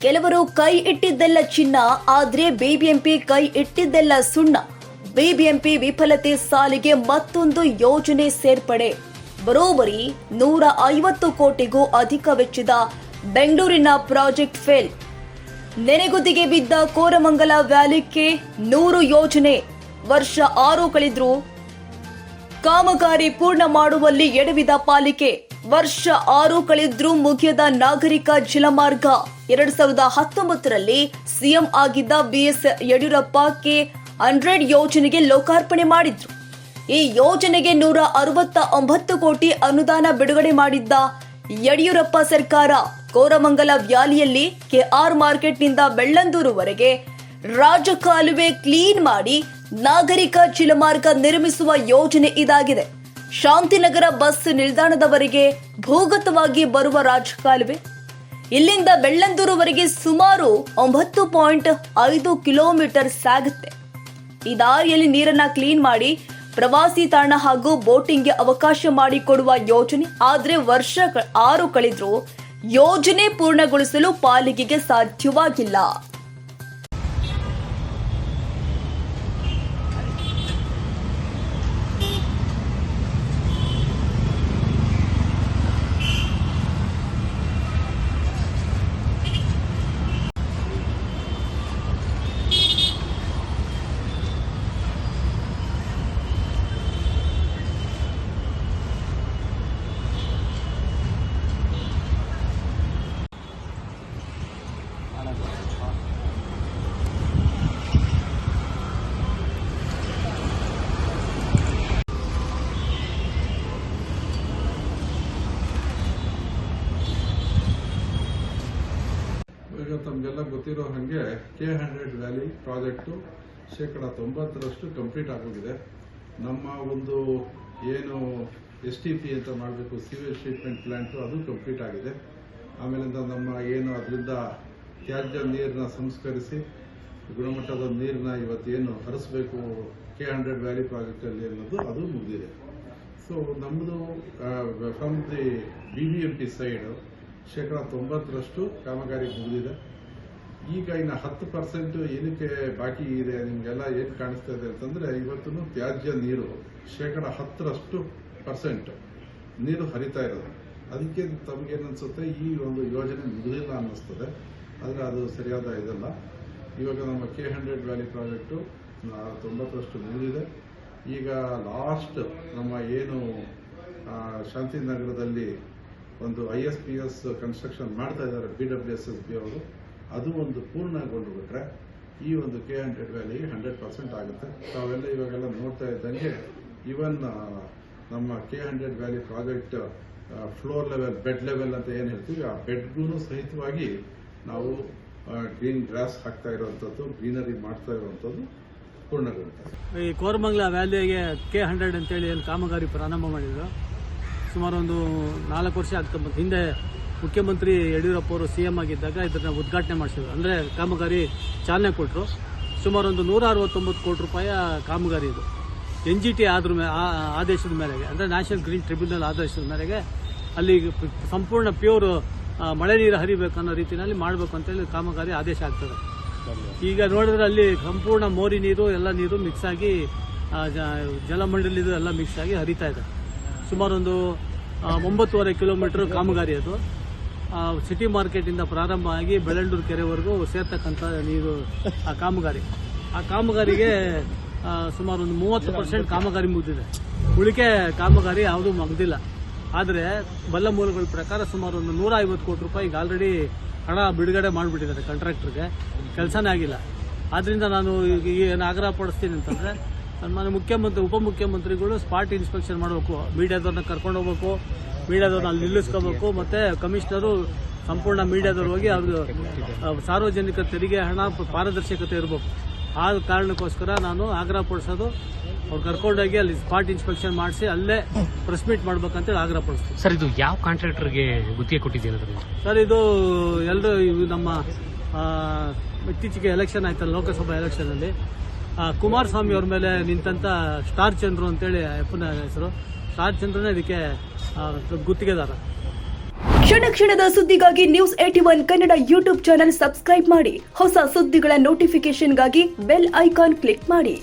ಕೆಲವರು ಕೈ ಇಟ್ಟಿದ್ದೆಲ್ಲ ಚಿನ್ನ, ಆದ್ರೆ ಬಿಬಿಎಂಪಿ ಕೈ ಇಟ್ಟಿದ್ದೆಲ್ಲ ಸುಣ್ಣ. ಬಿಬಿಎಂಪಿ ವಿಫಲತೆ ಸಾಲಿಗೆ ಮತ್ತೊಂದು ಯೋಜನೆ ಸೇರ್ಪಡೆ. ಬರೋಬರಿ ನೂರ ಐವತ್ತು ಕೋಟಿಗೂ ಅಧಿಕ ವೆಚ್ಚದ ಬೆಂಗಳೂರಿನ ಪ್ರಾಜೆಕ್ಟ್ ಫೇಲ್. ನೆನೆಗುದಿಗೆ ಬಿದ್ದ ಕೋರಮಂಗಲ ವ್ಯಾಲಿಕ್ಕೆ ನೂರು ಯೋಜನೆ. ವರ್ಷ ಆರು ಕಳೆದ್ರು ಕಾಮಗಾರಿ ಪೂರ್ಣ ಮಾಡುವಲ್ಲಿ ಎಡವಿದ ಪಾಲಿಕೆ. ವರ್ಷ ಆರು ಕಳೆದ್ರೂ ಮುಗಿಯದ ನಾಗರಿಕ ಜಲಮಾರ್ಗ. ಎರಡ್ ಸಾವಿರದ ಹತ್ತೊಂಬತ್ತರಲ್ಲಿ ಸಿಎಂ ಆಗಿದ್ದ ಬಿಎಸ್ ಯಡಿಯೂರಪ್ಪ ಕೆ ಹಂಡ್ರೆಡ್ ಯೋಜನೆಗೆ ಲೋಕಾರ್ಪಣೆ ಮಾಡಿದ್ರು. ಈ ಯೋಜನೆಗೆ ನೂರ ಅರವತ್ತ ಒಂಬತ್ತು ಕೋಟಿ ಅನುದಾನ ಬಿಡುಗಡೆ ಮಾಡಿದ್ದ ಯಡಿಯೂರಪ್ಪ ಸರ್ಕಾರ. ಕೋರಮಂಗಲ ವ್ಯಾಲಿಯಲ್ಲಿ ಕೆಆರ್ ಮಾರ್ಕೆಟ್ನಿಂದ ಬೆಳ್ಳಂದೂರುವರೆಗೆ ರಾಜಕಾಲುವೆ ಕ್ಲೀನ್ ಮಾಡಿ ನಾಗರಿಕ ಜಲಮಾರ್ಗ ನಿರ್ಮಿಸುವ ಯೋಜನೆ ಇದಾಗಿದೆ. ಶಾಂತಿನಗರ ಬಸ್ ನಿಲ್ದಾಣದವರೆಗೆ ಭೂಗತವಾಗಿ ಬರುವ ರಾಜಕಾಲುವೆ. ಇಲ್ಲಿಂದ ಬೆಳ್ಳಂದೂರುವರೆಗೆ ಸುಮಾರು ಒಂಬತ್ತು ಪಾಯಿಂಟ್ ಐದು ಕಿಲೋಮೀಟರ್ ಸಾಗುತ್ತೆ. ಈ ದಾರಿಯಲ್ಲಿ ನೀರನ್ನ ಕ್ಲೀನ್ ಮಾಡಿ, ಪ್ರವಾಸಿ ತಾಣ ಹಾಗೂ ಬೋಟಿಂಗ್ಗೆ ಅವಕಾಶ ಮಾಡಿಕೊಡುವ ಯೋಜನೆ. ಆದ್ರೆ ವರ್ಷ ಆರು ಕಳೆದರೂ ಯೋಜನೆ ಪೂರ್ಣಗೊಳಿಸಲು ಪಾಲಿಕೆಗೆ ಸಾಧ್ಯವಾಗಿಲ್ಲ. ಈಗ ತಮಗೆಲ್ಲ ಗೊತ್ತಿರೋ ಹಾಗೆ ಕೆ ಹಂಡ್ರೆಡ್ ವ್ಯಾಲಿ ಪ್ರಾಜೆಕ್ಟು ಶೇಕಡ ತೊಂಬತ್ತರಷ್ಟು ಕಂಪ್ಲೀಟ್ ಆಗೋಗಿದೆ. ನಮ್ಮ ಒಂದು ಏನು ಎಸ್ ಟಿ ಪಿ ಅಂತ ಮಾಡಬೇಕು ಸಿವೇಜ್ ಟ್ರೀಟ್ಮೆಂಟ್ ಪ್ಲ್ಯಾಂಟು ಅದು ಕಂಪ್ಲೀಟ್ ಆಗಿದೆ. ಆಮೇಲಿಂದ ನಮ್ಮ ಏನು ಅದರಿಂದ ತ್ಯಾಜ್ಯ ನೀರನ್ನ ಸಂಸ್ಕರಿಸಿ, ಗುಣಮಟ್ಟದ ನೀರನ್ನ ಇವತ್ತೇನು ಹರಿಸ್ಬೇಕು ಕೆ ಹಂಡ್ರೆಡ್ ವ್ಯಾಲಿ ಪ್ರಾಜೆಕ್ಟಲ್ಲಿ ಅನ್ನೋದು ಅದು ಮುಗಿದಿದೆ. ಸೊ ನಮ್ಮದು from the B B M P side ಶೇಕಡ ತೊಂಬತ್ತರಷ್ಟು ಕಾಮಗಾರಿ ಮುಗಿದಿದೆ. ಈಗ ಇನ್ನು ಹತ್ತು ಪರ್ಸೆಂಟ್ ಏನಕ್ಕೆ ಬಾಕಿ ಇದೆ ನಿಮಗೆಲ್ಲ ಏನು ಕಾಣಿಸ್ತಾ ಇದೆ ಅಂತಂದ್ರೆ ಇವತ್ತು ತ್ಯಾಜ್ಯ ನೀರು, ಶೇಕಡ ಹತ್ತರಷ್ಟು ಪರ್ಸೆಂಟ್ ನೀರು ಹರಿತಾ ಇರೋದು. ಅದಕ್ಕೆ ತಮಗೇನು ಅನ್ಸುತ್ತೆ, ಈ ಒಂದು ಯೋಜನೆ ಮುಗಿದಿಲ್ಲ ಅನ್ನಿಸ್ತದೆ. ಆದರೆ ಅದು ಸರಿಯಾದ ಇದಲ್ಲ. ಇವಾಗ ನಮ್ಮ ಕೆ ಹಂಡ್ರೆಡ್ ವ್ಯಾಲಿ ಪ್ರಾಜೆಕ್ಟು ತೊಂಬತ್ತರಷ್ಟು ಮುಗಿದಿದೆ. ಈಗ ಲಾಸ್ಟ್ ನಮ್ಮ ಏನು ಶಾಂತಿನಗರದಲ್ಲಿ ಒಂದು I S P S construction ಮಾಡ್ತಾ ಇದ್ದಾರೆ B W S S B ಅವರು. ಅದು ಒಂದು ಪೂರ್ಣಗೊಂಡು ಬಿಟ್ರೆ ಈ ಒಂದು K hundred valley hundred percent ಆಗುತ್ತೆ. ತಾವೆಲ್ಲ ಇವಾಗೆಲ್ಲ ನೋಡ್ತಾ ಇದ್ದಂಗೆ ಇವನ್ ನಮ್ಮ K hundred valley project floor level bed level ಅಂತ ಏನು ಹೇಳ್ತೀವಿ, ಆ ಬೆಡ್ಗೂ ಸಹಿತವಾಗಿ ನಾವು ಗ್ರೀನ್ ಗ್ರಾಸ್ ಹಾಕ್ತಾ ಇರುವಂಥದ್ದು ಗ್ರೀನರಿ ಮಾಡ್ತಾ ಇರುವಂಥದ್ದು ಪೂರ್ಣಗೊಳ್ಳುತ್ತೆ ಈ ಕೋರಮಂಗ್ಲ ವ್ಯಾಲಿಗೆ ಕೆ ಹಂಡ್ರೆಡ್ ಅಂತೇಳಿ ಏನು ಕಾಮಗಾರಿ ಪ್ರಾರಂಭ ಮಾಡಿದ್ರು? ಸುಮಾರು ಒಂದು ನಾಲ್ಕು ವರ್ಷ ಆಗ್ತಾ ಹಿಂದೆ ಮುಖ್ಯಮಂತ್ರಿ ಯಡಿಯೂರಪ್ಪ ಅವರು ಸಿ ಎಂ ಆಗಿದ್ದಾಗ ಇದನ್ನ ಉದ್ಘಾಟನೆ ಮಾಡಿಸಿದ್ರು. ಅಂದರೆ ಕಾಮಗಾರಿ ಚಾಲನೆ ಕೊಟ್ಟರು ಸುಮಾರು ಒಂದು ನೂರ ಅರವತ್ತೊಂಬತ್ತು ಕೋಟಿ ರೂಪಾಯಿ ಕಾಮಗಾರಿ ಇದು. ಎನ್ ಜಿ ಟಿ ಆದ್ರ ಆದೇಶದ ಮೇರೆಗೆ ಅಂದರೆ ನ್ಯಾಷನಲ್ ಗ್ರೀನ್ ಟ್ರಿಬ್ಯುನಲ್ ಆದೇಶದ ಮೇರೆಗೆ ಅಲ್ಲಿ ಸಂಪೂರ್ಣ ಪ್ಯೂರ್ ಮಳೆ ನೀರು ಹರಿಬೇಕು ಅನ್ನೋ ರೀತಿಯಲ್ಲಿ ಮಾಡಬೇಕು ಅಂತೇಳಿ ಕಾಮಗಾರಿ ಆದೇಶ ಆಗ್ತದೆ. ಈಗ ನೋಡಿದ್ರೆ ಅಲ್ಲಿ ಸಂಪೂರ್ಣ ಮೋರಿ ನೀರು ಎಲ್ಲ ನೀರು ಮಿಕ್ಸ್ ಆಗಿ ಜಲಮಂಡಲಿದು ಎಲ್ಲ ಮಿಕ್ಸ್ ಆಗಿ ಹರಿತಾ ಇದೆ. ಸುಮಾರು ಒಂದು ಆ, ಒಂಬತ್ತುವರೆ ಕಿಲೋಮೀಟರ್ ಕಾಮಗಾರಿ ಅದು. ಸಿಟಿ ಮಾರ್ಕೆಟಿಂದ ಪ್ರಾರಂಭ ಆಗಿ ಬೆಳ್ಳಂಡೂರು ಕೆರೆವರೆಗೂ ಸೇರ್ತಕ್ಕಂಥ ನೀರು ಆ ಕಾಮಗಾರಿ. ಆ ಕಾಮಗಾರಿಗೆ ಸುಮಾರು ಒಂದು ಮೂವತ್ತು ಪರ್ಸೆಂಟ್ ಕಾಮಗಾರಿ ಮುಗಿದಿದೆ. ಉಳಿಕೆ ಕಾಮಗಾರಿ ಯಾವುದೂ ಮುಗ್ದಿಲ್ಲ. ಆದರೆ ಬಲ್ಲ ಮೂಲಗಳ ಪ್ರಕಾರ ಸುಮಾರು ಒಂದು ನೂರ ಐವತ್ತು ಕೋಟಿ ರೂಪಾಯಿಗೆ ಆಲ್ರೆಡಿ ಹಣ ಬಿಡುಗಡೆ ಮಾಡಿಬಿಟ್ಟಿದ್ದಾರೆ ಕಾಂಟ್ರಾಕ್ಟರ್ಗೆ ಕೆಲಸನೇ ಆಗಿಲ್ಲ. ಆದ್ದರಿಂದ ನಾನು ಈಗ ಏನು ಆಗ್ರಹ ಪಡಿಸ್ತೀನಿ ಅಂತಂದರೆ ಸನ್ಮಾನ್ಯ ಮುಖ್ಯಮಂತ್ರಿ ಉಪಮುಖ್ಯಮಂತ್ರಿಗಳು ಸ್ಪಾಟ್ ಇನ್ಸ್ಪೆಕ್ಷನ್ ಮಾಡಬೇಕು. ಮೀಡಿಯಾದವ್ರನ್ನ ಕರ್ಕೊಂಡು ಹೋಗ್ಬೇಕು. ಮೀಡಿಯಾದವ್ರನ್ನ ಅಲ್ಲಿ ನಿಲ್ಲಿಸ್ಕೋಬೇಕು. ಮತ್ತು ಕಮಿಷನರು ಸಂಪೂರ್ಣ ಮೀಡಿಯಾದವ್ರು ಹೋಗಿ ಅವ್ರಿಗೆ ಸಾರ್ವಜನಿಕ ತೆರಿಗೆ ಹಣ ಪಾರದರ್ಶಕತೆ ಇರಬೇಕು. ಆ ಕಾರಣಕ್ಕೋಸ್ಕರ ನಾನು ಆಗ್ರಹ ಪಡಿಸೋದು ಅವ್ರು ಕರ್ಕೊಂಡೋಗಿ ಅಲ್ಲಿ ಸ್ಪಾಟ್ ಇನ್ಸ್ಪೆಕ್ಷನ್ ಮಾಡಿಸಿ ಅಲ್ಲೇ ಪ್ರೆಸ್ ಮೀಟ್ ಮಾಡ್ಬೇಕಂತೇಳಿ ಆಗ್ರಹ ಪಡಿಸ್ತೀವಿ ಸರ್ ಇದು ಯಾವ ಕಾಂಟ್ರಾಕ್ಟರ್ಗೆ ಗುತ್ತಿಗೆ ಕೊಟ್ಟಿದ್ದೀರಾ ಸರ್ ಇದು ಎಲ್ಲರೂ ನಮ್ಮ ಇತ್ತೀಚೆಗೆ ಎಲೆಕ್ಷನ್ ಆಯ್ತಲ್ಲ ಲೋಕಸಭಾ ಎಲೆಕ್ಷನಲ್ಲಿ ಕುಮಾರಸ್ವಾಮಿ ಅವ್ರ ಮೇಲೆ ನಿಂತಂತ ಸ್ಟಾರ್ ಚಂದ್ರು ಅಂತೇಳಿ ಅಪ್ಪನ ಹೆಸರು. ಸ್ಟಾರ್ ಚಂದ್ರನೇ ಇದಕ್ಕೆ ಗುತ್ತಿಗೆದಾರ. ಕ್ಷಣ ಕ್ಷಣದ ಸುದ್ದಿಗಾಗಿ news A T one Kannada YouTube channel subscribe ಮಾಡಿ. ಹೊಸ ಸುದ್ದಿಗಳ ನೋಟಿಫಿಕೇಶನ್ಗಾಗಿ ಬೆಲ್ ಐಕಾನ್ ಕ್ಲಿಕ್ ಮಾಡಿ.